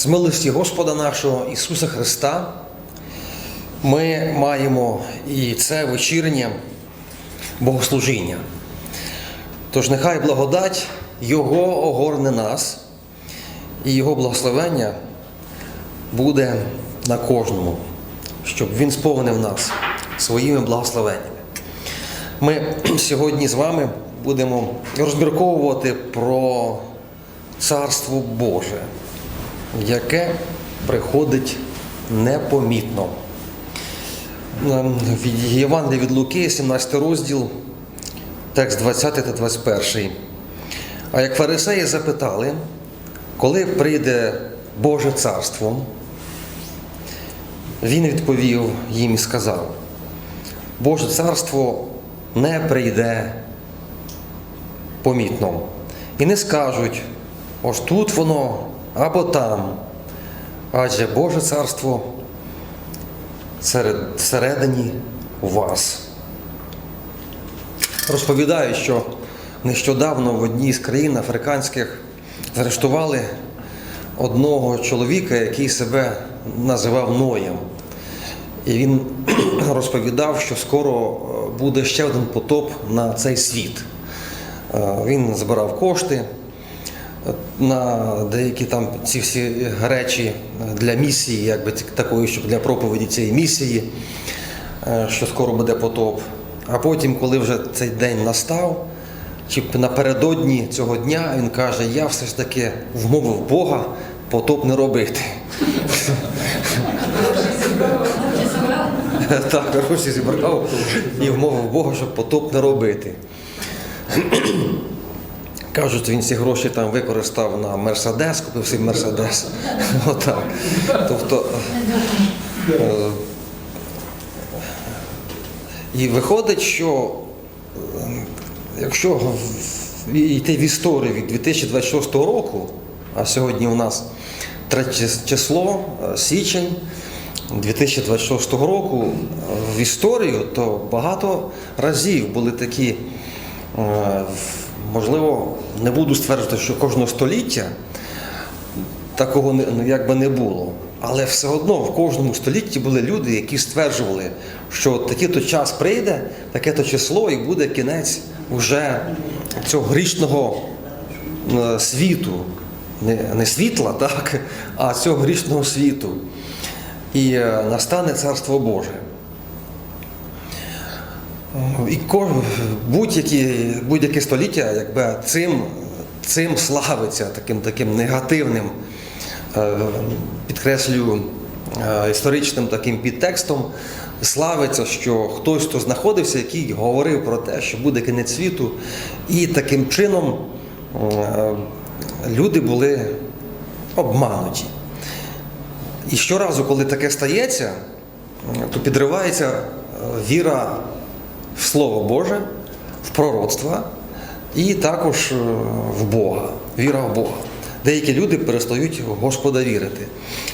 З милості Господа нашого Ісуса Христа ми маємо і це вечірнє богослужіння. Тож нехай благодать Його огорне нас, і Його благословення буде на кожному, щоб Він сповнив нас своїми благословеннями. Ми сьогодні з вами будемо розмірковувати про Царство Боже, яке приходить непомітно. Ем, Від Євангелія від Луки, 17 розділ, текст 20 та 21. А як фарисеї запитали, коли прийде Боже царство, він відповів їм і сказав: Боже царство не прийде помітно. І не скажуть, ось тут воно або там. Адже Боже царство серед, всередині вас. Розповідають, що нещодавно в одній з країн африканських заарештували одного чоловіка, який себе називав Ноєм. І він розповідав, що скоро е, буде ще один потоп на цей світ. Е, Він збирав кошти на деякі там ці всі речі для місії, якби такої, щоб для проповіді цієї місії, е, що скоро буде потоп. А потім, коли вже цей день настав, чи напередодні цього дня він каже: Я все ж таки вмовив Бога потоп не робити. Так, гроші зібрав і вмовив Бога, щоб потоп не робити. Кажуть, він ці гроші там використав на Мерседес, купив собі Мерседес. Отак. Тобто. е, І виходить, що е, якщо йти в історію від 2026 року, а сьогодні у нас третє число, е, січень 2026 року, в історію, то багато разів були такі, можливо, не буду стверджувати, що кожного століття такого ну, якби не було. Але все одно в кожному столітті були люди, які стверджували, що такий-то час прийде, таке-то число, і буде кінець уже цього грішного е, світу, не, не світла, так, а цього грішного світу. І е, настане Царство Боже. І будь-які, будь-яке століття якби, цим, цим славиться таким, таким негативним, е, підкреслюю, е, історичним таким підтекстом. Славиться, що хтось, хто знаходився, який говорив про те, що буде кінець світу, і таким чином е, люди були обмануті. І щоразу, коли таке стається, то підривається віра в Слово Боже, в пророцтва і також е, в Бога, віра в Бога. Деякі люди перестають в Господа вірити,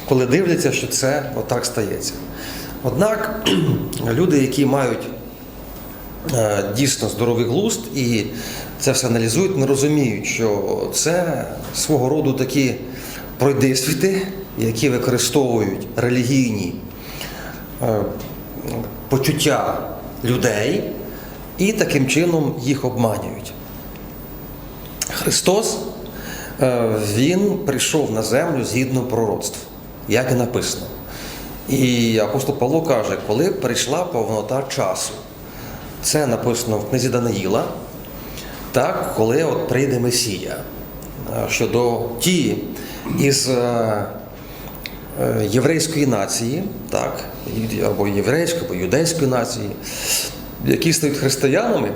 коли дивляться, що це отак стається. Однак люди, які мають е, дійсно здоровий глузд і це все аналізують, не розуміють, що це свого роду такі пройдисвіти, які використовують релігійні е, почуття людей і таким чином їх обманюють. Христос е, Він прийшов на землю згідно пророцтв, як і написано. І апостол Павло каже, коли прийшла повнота часу, це написано в книзі Даниїла, так, коли от прийде Месія. Е, Щодо ті із е, єврейської нації, так, або єврейської, або юдейської нації, які стають християнами,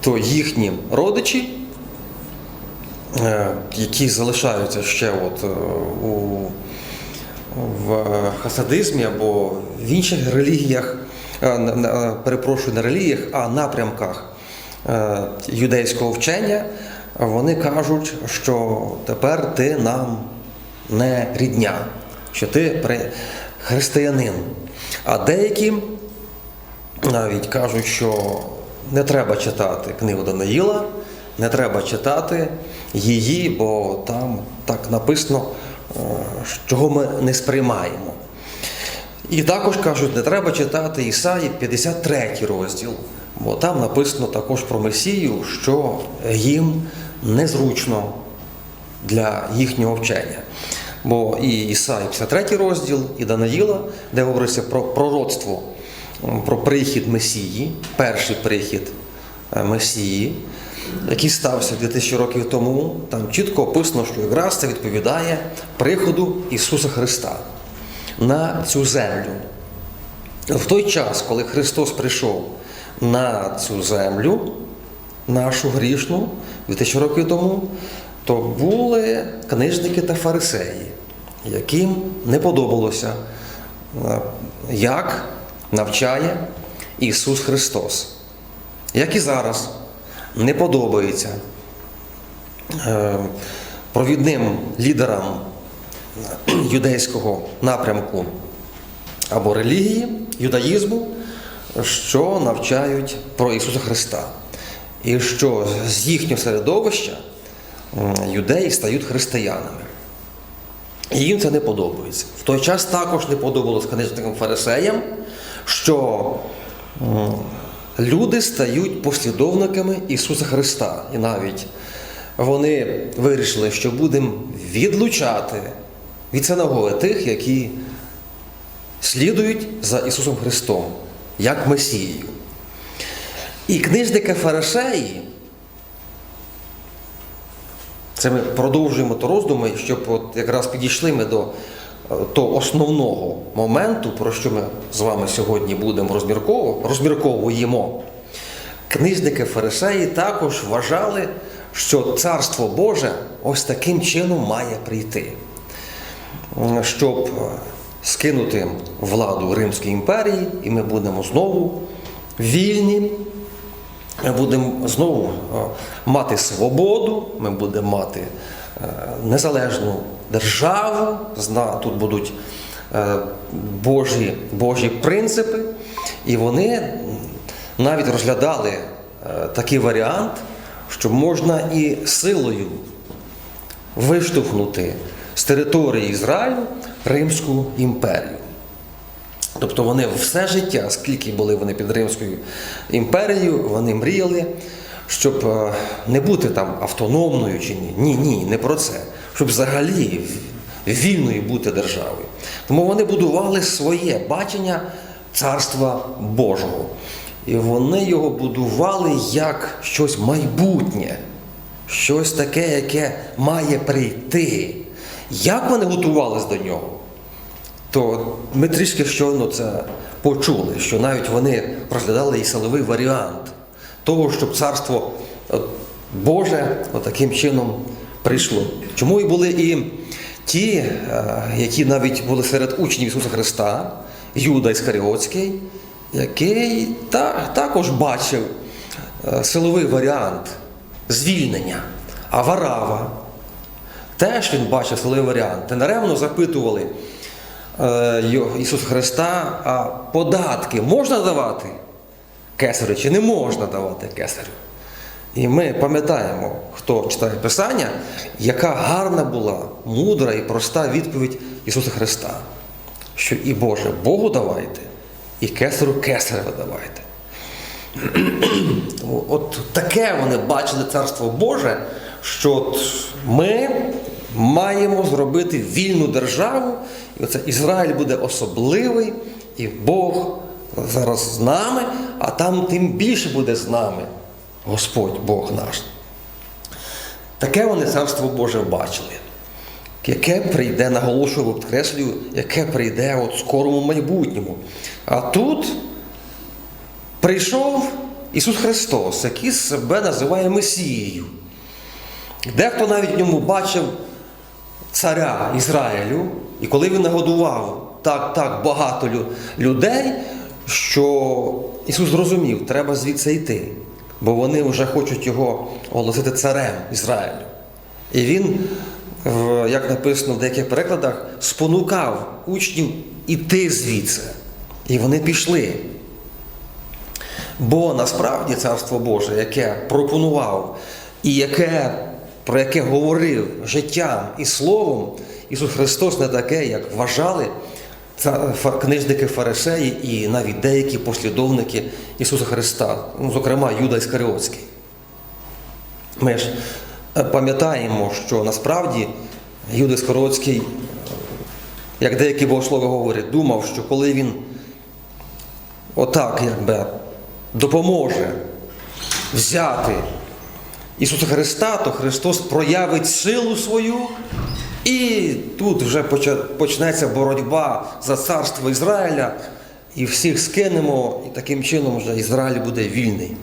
то їхні родичі, е, які залишаються ще от е, у, в хасадизмі або в інших релігіях, е, перепрошую, не релігіях, а напрямках юдейського вчення, вони кажуть, що тепер ти нам не рідня, що ти християнин. А деякі навіть кажуть, що не треба читати книгу Даниїла, не треба читати її, бо там так написано, чого ми не сприймаємо. І також кажуть, не треба читати Ісаї 53 розділ, бо там написано також про Месію, що їм незручно для їхнього вчення. Бо і Ісаї 53 розділ, і Даниїла, де говориться про пророцтво, про прихід Месії, перший прихід е, Месії, який стався 2000 років тому, там чітко описано, що якраз це відповідає приходу Ісуса Христа на цю землю. В той час, коли Христос прийшов на цю землю, нашу грішну, 2000 років тому, то були книжники та фарисеї, яким не подобалося, е, як навчає Ісус Христос. Як і зараз не подобається е, провідним лідерам юдейського напрямку або релігії, юдаїзму, що навчають про Ісуса Христа. І що з їхнього середовища юдеї стають християнами. І їм це не подобається. В той час також не подобалось книжникам фарисеям, що люди стають послідовниками Ісуса Христа. І навіть вони вирішили, що будемо відлучати від синагоги тих, які слідують за Ісусом Христом, як Месією. І книжники фарисеї, це ми продовжуємо то роздуми, щоб от якраз підійшли ми до е, того основного моменту, про що ми з вами сьогодні будемо розмірково, розмірковуємо. Книжники фарисеї також вважали, що Царство Боже ось таким чином має прийти, щоб е, скинути владу Римської імперії, і ми будемо знову вільні, будемо знову е, мати свободу, ми будемо мати е, незалежну державу, тут будуть е, Божі, Божі принципи, і вони навіть розглядали такий варіант, що можна і силою виштовхнути з території Ізраїлю Римську імперію. Тобто вони все життя, скільки були вони під Римською імперією, вони мріяли, щоб е, не бути там автономною чи ні. Ні, ні, не про це. Щоб взагалі вільною бути державою. Тому вони будували своє бачення Царства Божого. І вони його будували як щось майбутнє, щось таке, яке має прийти. Як вони готувалися до нього? То ми трішки щойно це почули, що навіть вони розглядали і силовий варіант того, щоб царство Боже таким чином прийшло. Чому і були і ті, е, які навіть були серед учнів Ісуса Христа, Юда Іскаріотський, який та, також бачив е, силовий варіант звільнення, а Варава. Теж він бачив силовий варіант. Недаремно запитували Ісуса Христа, а податки можна давати кесарю чи не можна давати кесарю? І ми пам'ятаємо, хто читає Писання, яка гарна була, мудра і проста відповідь Ісуса Христа, що і Боже Богу давайте, і кесарю кесареве давайте. От таке вони бачили Царство Боже, що от ми маємо зробити вільну державу, і оце Ізраїль буде особливий, і Бог зараз з нами, а там тим більше буде з нами Господь Бог наш. Таке вони Царство Боже бачили. Яке прийде, наголошую, підкреслюю, яке прийде от скорому майбутньому. А тут прийшов Ісус Христос, який себе називає Месією. Дехто навіть в ньому бачив царя Ізраїлю, і коли він нагодував так, так багато людей, що Ісус зрозумів, треба звідси йти, бо вони вже хочуть його оголосити царем Ізраїлю. І він, як написано в деяких перекладах, спонукав учнів іти звідси. І вони пішли. Бо насправді Царство Боже, яке пропонував і яке про яке говорив життям і словом, Ісус Христос не таке, як вважали книжники фарисеї і навіть деякі послідовники Ісуса Христа, ну, зокрема Юда Іскаріотський. Ми ж е, пам'ятаємо, що насправді Юда Іскаріотський, як деякі богослови говорять, думав, що коли він отак якби допоможе взяти Ісуса Христа, то Христос проявить силу свою, і тут вже почнеться боротьба за царство Ізраїля, і всіх скинемо, і таким чином вже Ізраїль буде вільний.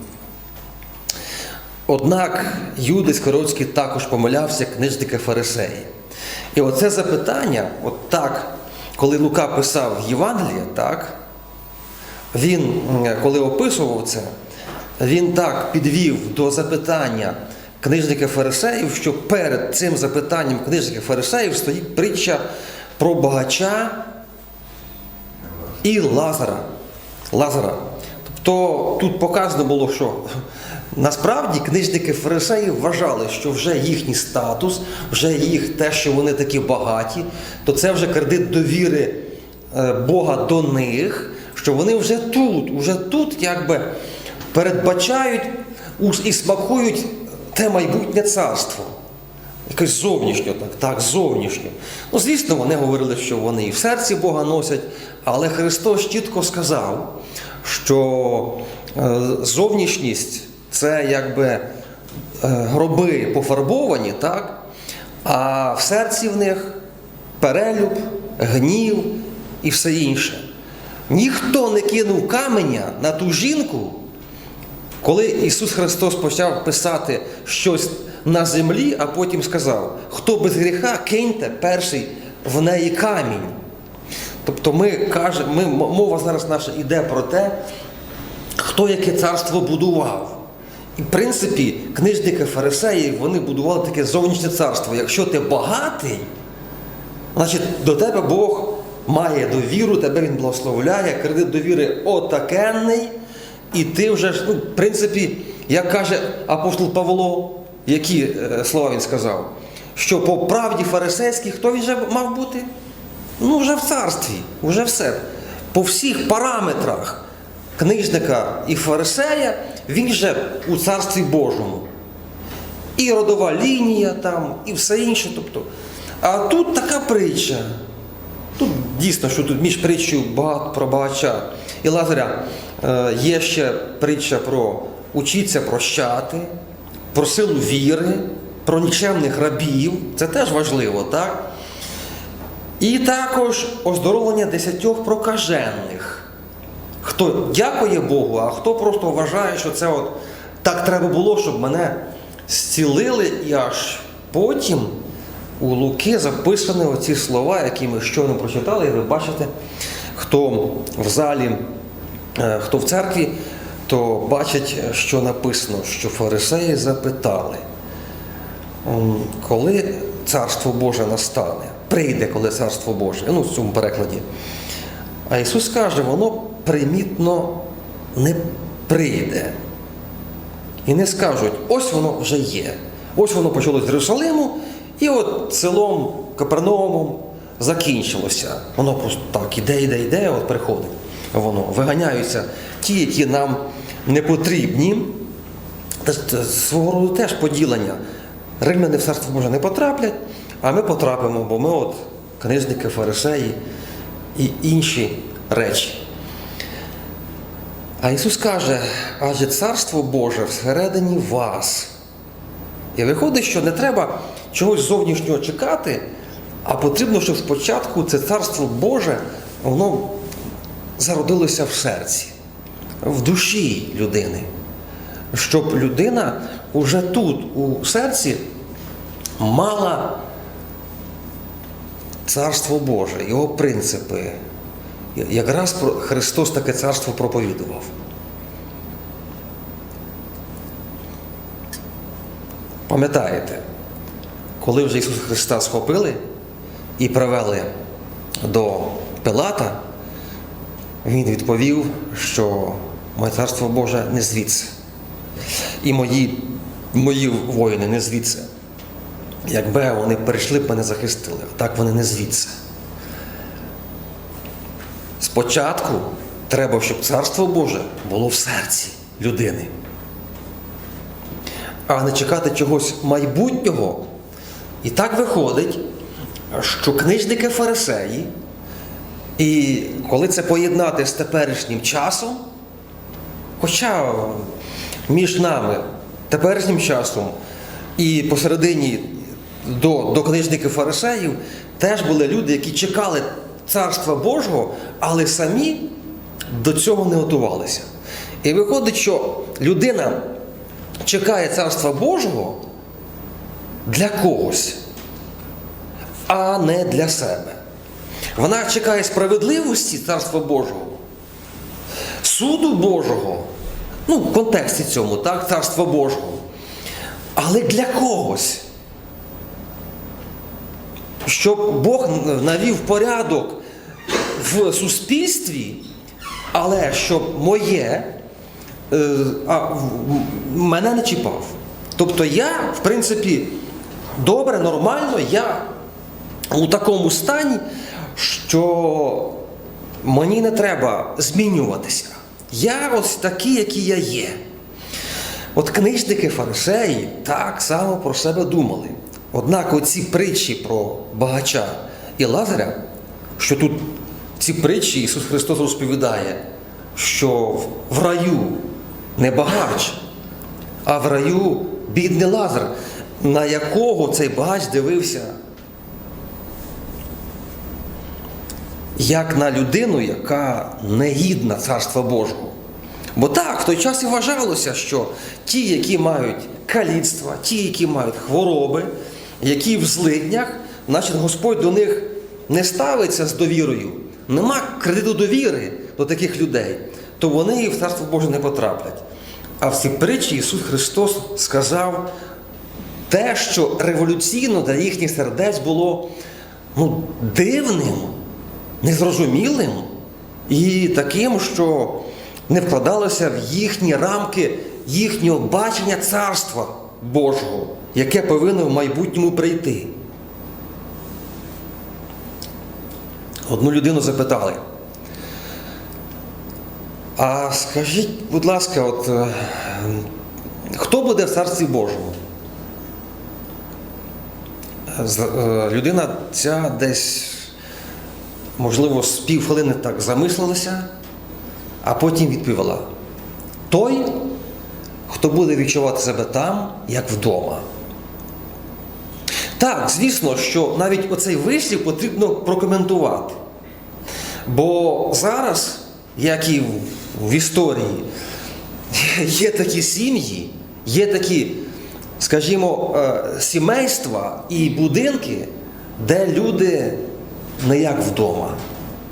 Однак Юда Іскаріотський також помилявся, книжники фарисеї. І оце запитання, от так, коли Лука писав Євангеліє, так, він, коли описував це, він так підвів до запитання книжників фарисеїв, що перед цим запитанням книжників фарисеїв стоїть притча про багача і Лазара. Лазара. Тобто тут показано було, що насправді книжники фарисеїв вважали, що вже їхній статус, вже їх те, що вони такі багаті, то це вже кредит довіри е, Бога до них, що вони вже тут, вже тут якби передбачають і смакують те майбутнє царство. Якось зовнішньо, так, так, зовнішньо. Ну, звісно, вони говорили, що вони і в серці Бога носять, але Христос чітко сказав, що е, зовнішність це якби е, гроби пофарбовані, так? а в серці в них перелюб, гнів і все інше. Ніхто не кинув каменя на ту жінку, коли Ісус Христос почав писати щось на землі, а потім сказав: хто без гріха, киньте перший в неї камінь. Тобто ми кажемо, ми, мова зараз наша йде про те, хто яке царство будував. І в принципі, книжники фарисеї вони будували таке зовнішнє царство. Якщо ти багатий, значить до тебе Бог має довіру, тебе Він благословляє, кредит довіри отакенний, і ти вже ну, в принципі, як каже апостол Павло, які е, слова він сказав, що по правді фарисейській, хто він вже мав бути? Ну, вже в царстві, вже все. По всіх параметрах книжника і фарисея, він же у царстві Божому. І родова лінія там, і все інше. Тобто. А тут така притча. Тут дійсно, що тут між притчею багато про багача і Лазаря є ще притча про учіться прощати, про силу віри, про нікчемних рабів. Це теж важливо, так? І також оздоровлення десятьох прокажених. Хто дякує Богу, а хто просто вважає, що це от так треба було, щоб мене зцілили, і аж потім у Луки записані оці слова, які ми щойно прочитали, і ви бачите, хто в залі, е, хто в церкві, то бачить, що написано, що фарисеї запитали, коли царство Боже настане, прийде, коли царство Боже, ну в цьому перекладі. А Ісус каже, воно примітно не прийде. І не скажуть, ось воно вже є. Ось воно почалось з Єрусалиму, і от селом Капернаумом закінчилося. Воно просто так іде, іде, іде, от приходить. Воно виганяються ті, які нам не потрібні. Свого роду теж поділення. Римляни в царство Боже не потраплять, а ми потрапимо, бо ми от книжники, фарисеї і інші речі. А Ісус каже, адже царство Боже всередині вас. І виходить, що не треба чогось зовнішнього чекати, а потрібно, щоб спочатку це царство Боже, воно зародилося в серці, в душі людини. Щоб людина уже тут, у серці, мала царство Боже, його принципи. Якраз Христос таке царство проповідував. Пам'ятаєте, коли вже Ісуса Христа схопили і привели до Пилата, Він відповів, що моє царство Боже не звідси. І мої, мої воїни не звідси. якби вони перейшли б мене захистили. Так вони не звідси. Спочатку треба, щоб Царство Боже було в серці людини. А не чекати чогось майбутнього. І так виходить, що книжники фарисеї, і коли це поєднати з теперішнім часом, хоча між нами теперішнім часом і посередині до, до книжників фарисеїв теж були люди, які чекали Царства Божого, але самі до цього не готувалися. І виходить, що людина чекає Царства Божого для когось, а не для себе. Вона чекає справедливості Царства Божого, суду Божого, ну, в контексті цьому, так, Царства Божого. Але для когось. Щоб Бог навів порядок в суспільстві, але щоб моє е, а, мене не чіпав. Тобто я, в принципі, добре, нормально, я у такому стані, що мені не треба змінюватися. Я ось такий, який я є. От книжники фарисеї так само про себе думали. Однак оці притчі про багача і Лазаря, що тут ці притчі Ісус Христос розповідає, що в раю не багач, а в раю бідний Лазар, на якого цей багач дивився як на людину, яка не гідна Царства Божого. Бо так, в той час і вважалося, що ті, які мають каліцтва, ті, які мають хвороби, які в злиднях, значить Господь до них не ставиться з довірою. Нема кредиту довіри до таких людей, то вони в Царство Боже не потраплять. А в цій притчі Ісус Христос сказав те, що революційно для їхніх сердець було ну, дивним, незрозумілим і таким, що не вкладалося в їхні рамки їхнього бачення Царства Божого, яке повинно в майбутньому прийти. Одну людину запитали. А скажіть, будь ласка, от, е, хто буде в Царстві Божому? Е, Людина ця десь, можливо, з півхвилини так замислилася, а потім відповіла: той, хто буде відчувати себе там, як вдома. Так, звісно, що навіть оцей вислів потрібно прокоментувати. Бо зараз, як і в- історії, є такі сім'ї, є такі, скажімо, е, сімейства і будинки, де люди не як вдома,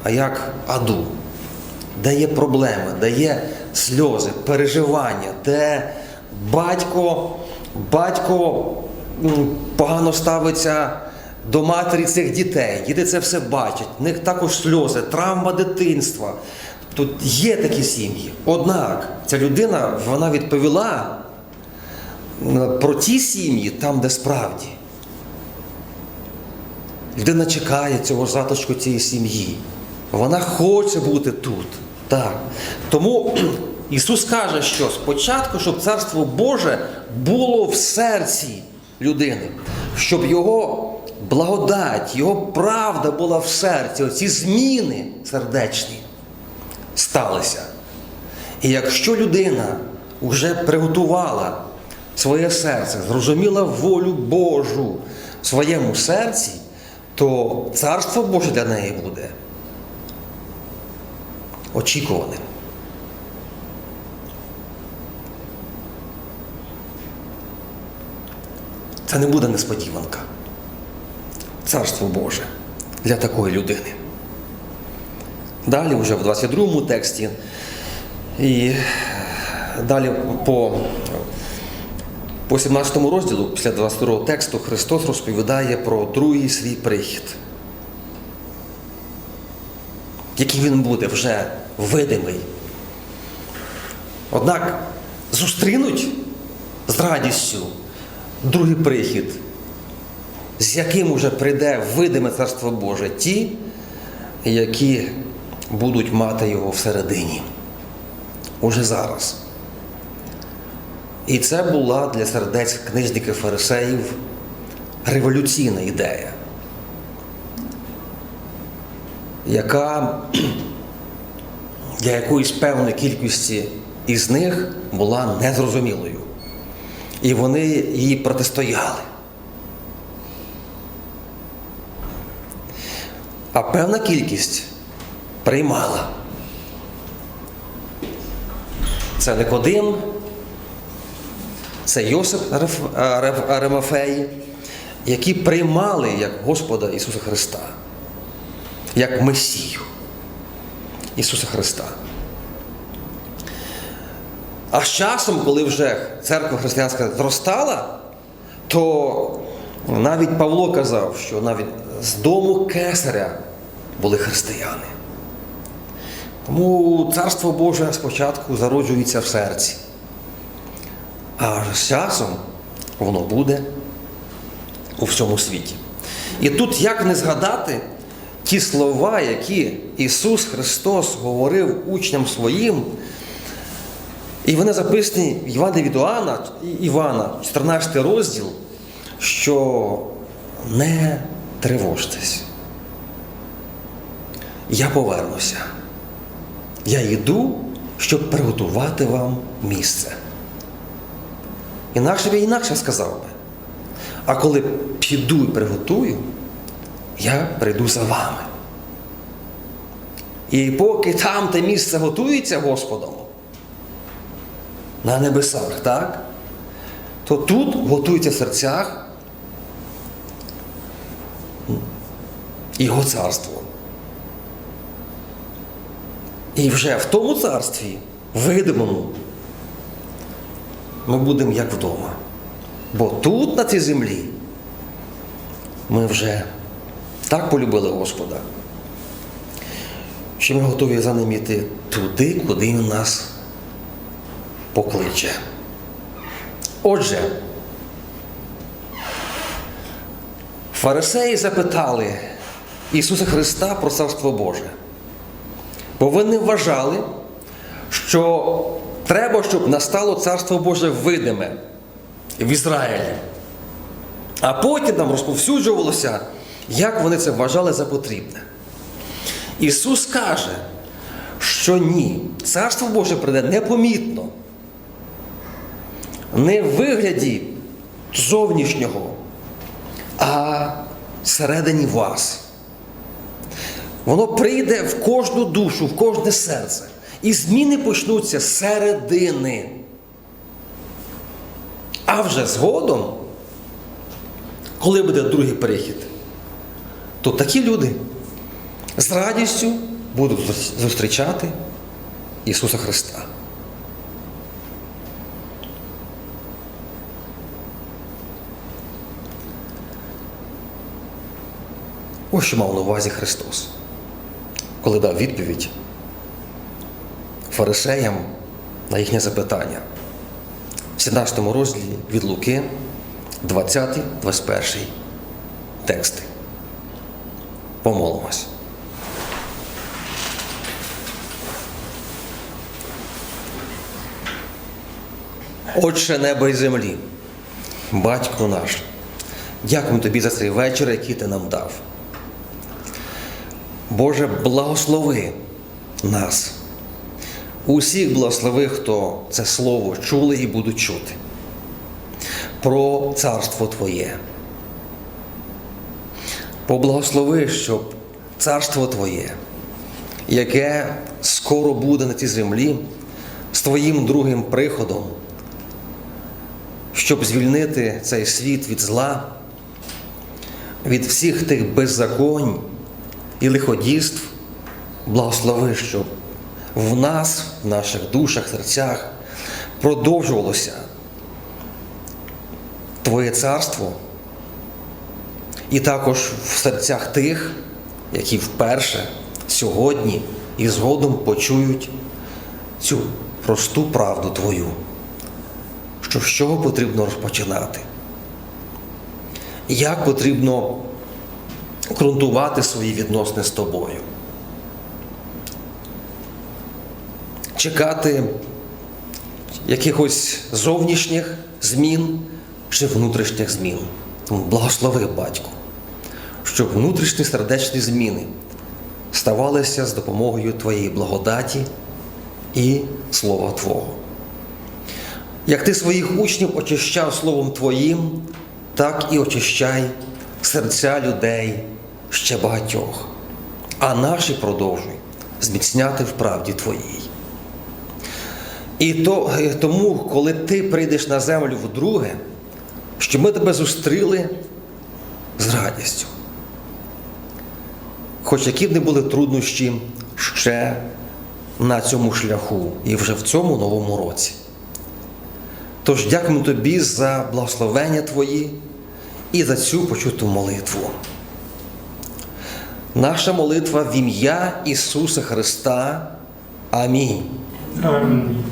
а як аду, де є проблеми, де є сльози, переживання, де батько, батько погано ставиться до матері цих дітей. Діти це все бачать. В них також сльози, травма дитинства. Тут є такі сім'ї. Однак ця людина вона відповіла про ті сім'ї там, де справді. Людина чекає цього затишку цієї сім'ї. Вона хоче бути тут. Так. Тому Ісус каже, що спочатку, щоб Царство Боже було в серці людини, щоб Його благодать, Його правда була в серці, оці зміни сердечні сталися. І якщо людина вже приготувала своє серце, зрозуміла волю Божу в своєму серці, то Царство Боже для неї буде очікуваним. Це не буде несподіванка. Царство Боже для такої людини. Далі, вже в 22 тексті, і далі по, по 17 розділу, після 22 тексту, Христос розповідає про другий свій прихід, який він буде вже видимий. Однак зустрінуть з радістю другий прихід з яким уже прийде видиме Царство Боже, ті, які будуть мати його всередині. Уже зараз. І це була для сердець книжників фарисеїв революційна ідея, яка для якоїсь певної кількості із них була незрозумілою. І вони їй протистояли. А певна кількість приймала. Це Никодим, це Йосип Ариф- Ариф- які приймали як Господа Ісуса Христа, як Месію Ісуса Христа. А з часом, коли вже церква християнська зростала, то навіть Павло казав, що навіть з дому кесаря були християни. Тому Царство Боже спочатку зароджується в серці. А з часом воно буде у всьому світі. І тут як не згадати ті слова, які Ісус Христос говорив учням своїм, і вони записані в Івана від Іоанна, Івана, 14 розділ, що не тривожтесь. Я повернуся. Я йду, щоб приготувати вам місце. Інакше б я інакше сказав би. А коли піду і приготую, я прийду за вами. І поки там те місце готується Господом, на небесах, так? То тут готується в серцях Його царство. І вже в тому царстві, видимому, ми будемо як вдома. Бо тут, на цій землі, ми вже так полюбили Господа, що ми готові за ним іти туди, куди Він нас покличе. Отже, фарисеї запитали Ісуса Христа про Царство Боже. Бо вони вважали, що треба, щоб настало Царство Боже видиме в Ізраїлі. А потім нам розповсюджувалося, як вони це вважали за потрібне. Ісус каже, що ні, Царство Боже прийде непомітно, не в вигляді зовнішнього, а всередині вас. Воно прийде в кожну душу, в кожне серце. І зміни почнуться з середини. А вже згодом, коли буде другий перехід, то такі люди з радістю будуть зустрічати Ісуса Христа. Ось що мав на увазі Христос, коли дав відповідь фарисеям на їхнє запитання в 17 розділі від Луки, 20-21 тексти. Помолимось. Отче неба і землі, батько наш, дякуємо тобі за цей вечір, який ти нам дав. Боже, благослови нас. Усіх благослови, хто це слово чули і будуть чути. Про царство Твоє. Поблагослови, щоб царство Твоє, яке скоро буде на цій землі, з Твоїм другим приходом, щоб звільнити цей світ від зла, від всіх тих беззаконь і лиходійств, благослови, щоб в нас, в наших душах, серцях продовжувалося Твоє царство, і також в серцях тих, які вперше сьогодні і згодом почують цю просту правду Твою, що з чого потрібно розпочинати. як потрібно ґрунтувати свої відносини з тобою. Чекати якихось зовнішніх змін чи внутрішніх змін. Тому благослови батьку, щоб внутрішні сердечні зміни ставалися з допомогою Твоєї благодаті і Слова Твого. Як ти своїх учнів очищав Словом Твоїм, так і очищай серця людей ще багатьох, а наші продовжуй зміцняти в правді Твоїй. І то, і тому, коли ти прийдеш на землю вдруге, щоб ми тебе зустріли з радістю. Хоч які б не були труднощі ще на цьому шляху і вже в цьому новому році. Тож дякуємо тобі за благословення Твої і за цю почуту молитву. Наша молитва в ім'я Ісуса Христа. Амінь. Амінь.